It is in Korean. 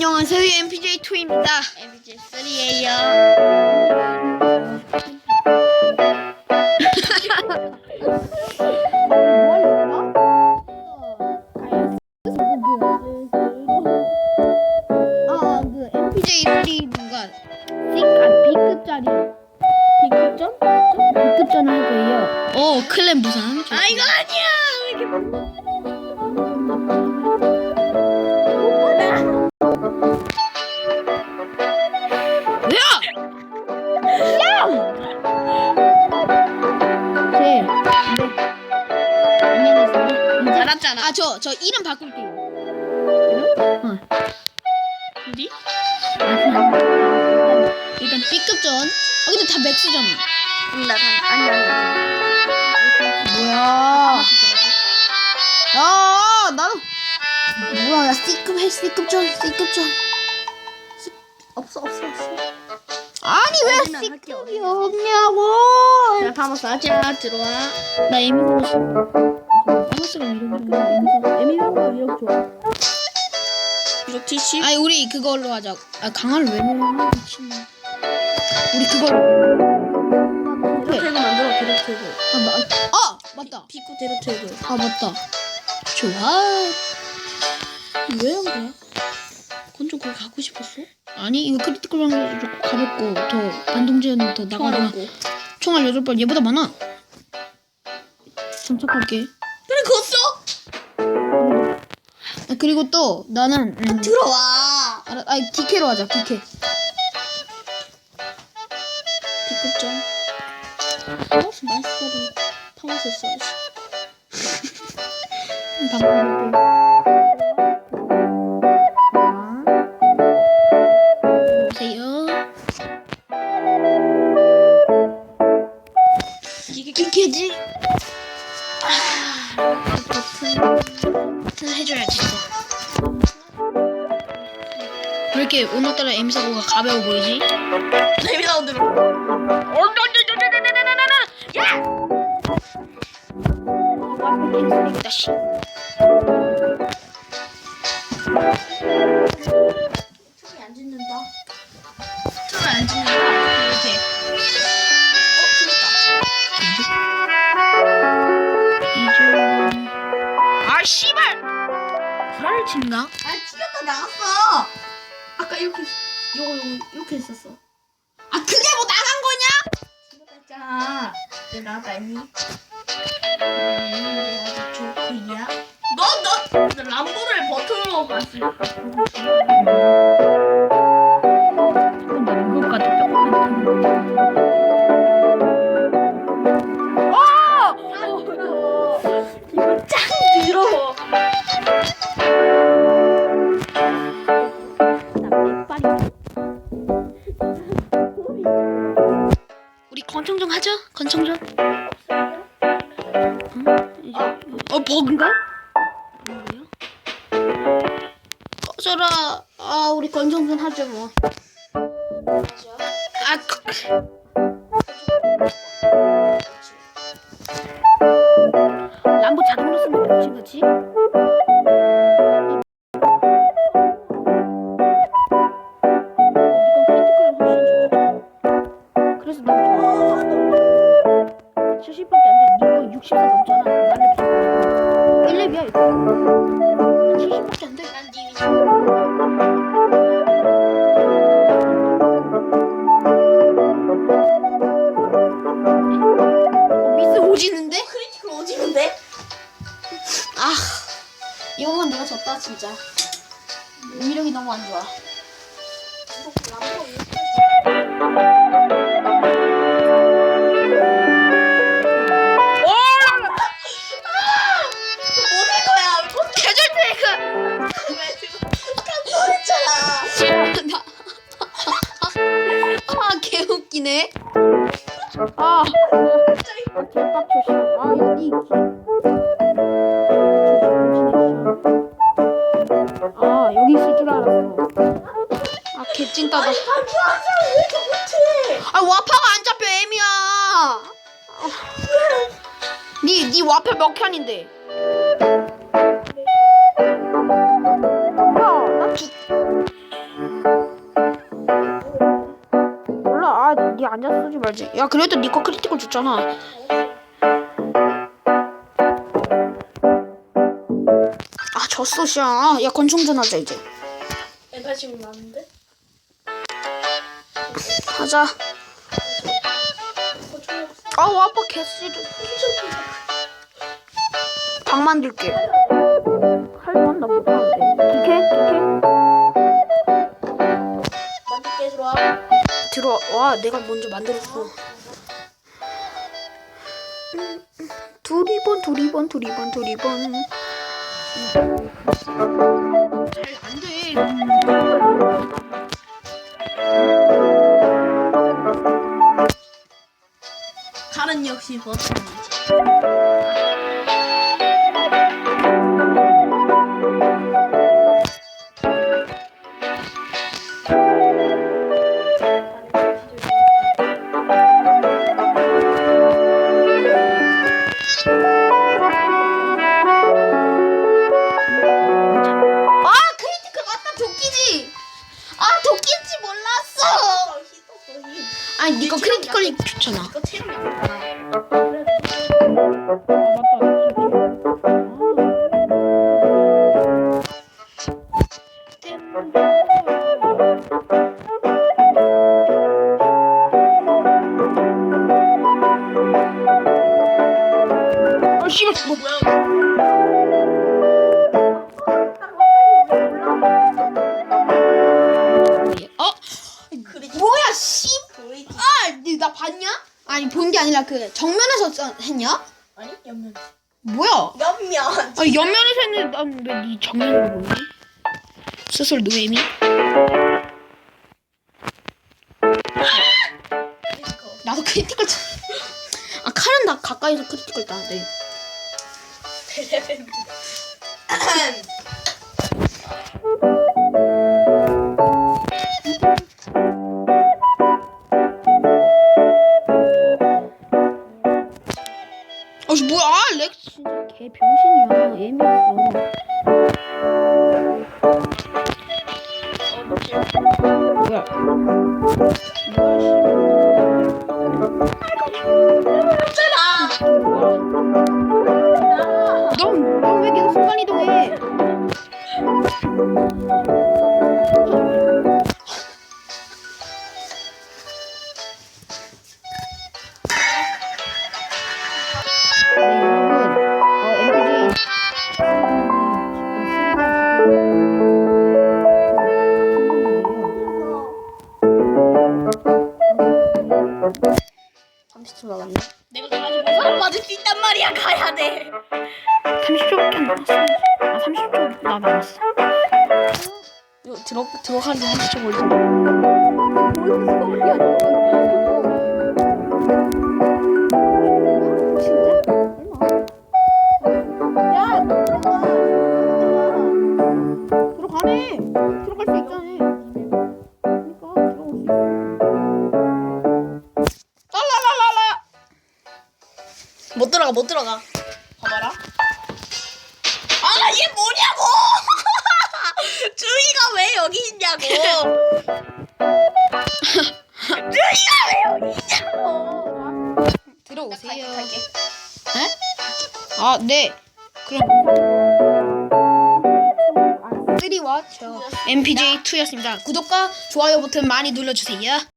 안녕하세요 MPJ2입니다 MBJ3예요. 아그 MPJ3가 B급짜리 B급전? B급전 할 거예요. 어 클랜 부산 아 이거 아니야. 왜 이렇게 저 저 이름 바꿀게요 어디? 일단 B급전 아 근데 다 맥스잖아 응, 나 간. 아니 아니. 뭐야 야 나도 뭐야 야 C급 해 C급전 C급전 없어 없어 없어. 아니 왜 C급이. 없냐고 자, 파머스 하자. 들어와. 나 에미 보고 싶어 좋아. 이거 티시? 아니 우리 그걸로 하자 아 강화를 왜 넣어 미친놈 우리 그걸로 데로테그 만들어 데로테그. 아, 마, 아 맞다 피코 데로테그. 아 맞다 좋아 왜한 거야? 건조 거기 가고 싶었어? 아니 이거 크리티컬 방송 가볍고 더 반동제는 더 나가잖아 총알없고. 총알 여덟 발 얘보다 많아 점착할게 그래 써? 아, 그리고 또 나는 음, 들어와. 알아, 아니 DK로 하자 DK. 파머스 많이 써보니 파머스 써야지. 방금 이렇게 오늘따라 M 사고가 가벼워 보이지? 안 짓는다. 안 짓는다. 이렇게. 어, 틀렸다. 이제 아 씨발 불알 친가? 아, 튀겼다 나갔어. 아까 이렇게 요거 요거 이렇게 했었어. 아 그게 뭐 나간 거냐? 튀겼다 했잖아. 왜 나갔다 했니? 음, 아주 좋구야. 너, 너, 너 람보를 버튼으로 봤어. 어 버그인가? 뭐야? 꺼져라 아 우리 좀 하자 뭐 아, 그- 람보 자동으로 쓰면 병신 같이? 진짜. 위력이 너무 안 좋아. 트레이크. 아, 개웃기네. 아, 개빡 조심. 아, 여기. 립진 떠다. 아니 다 좋아하잖아 왜 이렇게 못해? 아 와파가 안 잡혀 애미야. 어. 니니 네, 와파 몇 편인데? 아, 몰라 아니 네 앉아서 쓰지 말지. 야 그래도 니거 네 크리티컬 줬잖아. 아 졌어 씨야. 야 권총 전하자 이제. 에바 지금 나는데? 없어. 아우 아빠 개씨를. 방 만들게. 할만 나 못하는데. 기캐 기캐. 만들게 들어와. 들어와 내가 먼저 만들었어. 두리번 두리번 두리번 두리번. 잘안 돼. 칼은 역시 버튼이지. 아. 아 몰랐어. 아니 니거 크리티컬이 좋잖아. 씨발 뭐 뭐야? 어? 뭐야 씨? 아, 니나 봤냐? 아니 본 게 아니라 그 정면에서 써- 했냐? 아니 옆면. 뭐야? 옆면. 아니 옆면에서 했는데 난왜네 정면으로 보니? 스스로 노예미? 크리티컬. 나도 크리티컬 쳐. 아 칼은 나 가까이서 크리티컬 따는데. 아씨 뭐야? 아, 렉 진짜 개 병신이야. 애미였어. 뭐야? 넌왜 30초 남았네. 내가 가지고 사 맞을 수 있단 말이야. 가야 돼. 30초밖에 안 남았어. 아, 30초 나 남았어. 들어 들어가는데 30초 걸리지. 들어가네. 들어갈 수 있잖아. 그러니까 들어갈 수 있어. 랄랄랄랄라. 못 들어가 못 들어가. 아, 네. 그럼 3와 저 MPJ2였습니다. 구독과 좋아요 버튼 많이 눌러주세요.